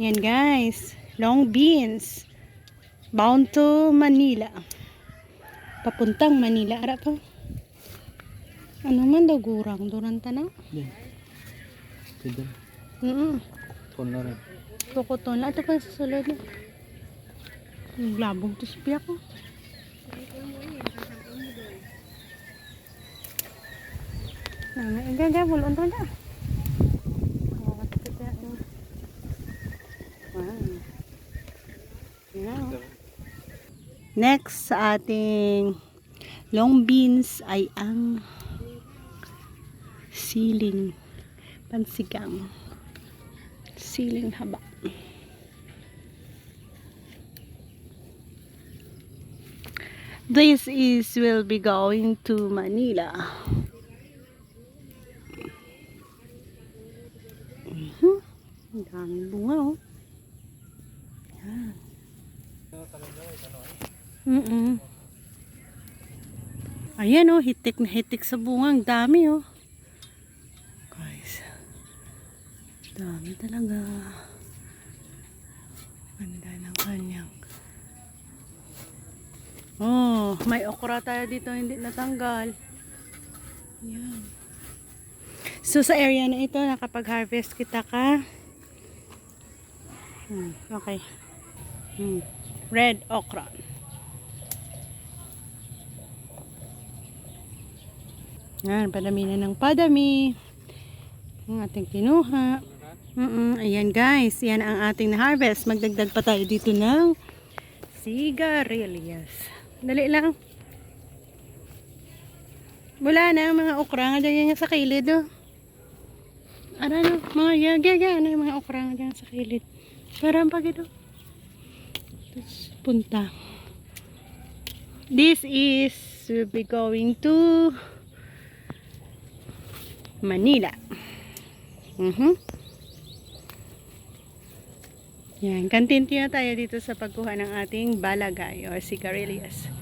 Yan guys. Long beans. Bound to Manila. Papuntang Manila. Ara pa. Ano man daw gurang. Duranta na. Yan. Pwede. Mm Kon na rin. Kukuton. Ito pa sa sulod. Labog to siya ko. Nah, enggak, enggak, belum tuh dah. Oh, kita ada. Next sa ating long beans ay ang siling pansigang. Siling haba. This is will be going to Manila. Mhm. Ang daming bunga oh. Yan. Mm-mm. Ayan oh, hitik na hitik sa bunga. Ang dami oh. Guys. Dami talaga. Ganda ng kanyang. Oh, may okra tayo dito hindi natanggal. Yan. So sa area na ito, nakapag-harvest kita ka. Hmm, okay. Hmm. Red okra. Yan, padami na ng padami. Ang ating kinuha. Mm ayan guys, yan ang ating na-harvest. Magdagdag pa tayo dito ng sigarilyas. Dali lang. Wala na ang mga okra nga dyan yan sa kilid oh. Ano no, mga yaga-yaga na yung mga okra nga dyan sa kilid. Parang pag ito. Tapos punta. This is will be going to Manila. Mhm. Yan, kantinti na tayo dito sa pagkuha ng ating balagay or sigarilyas.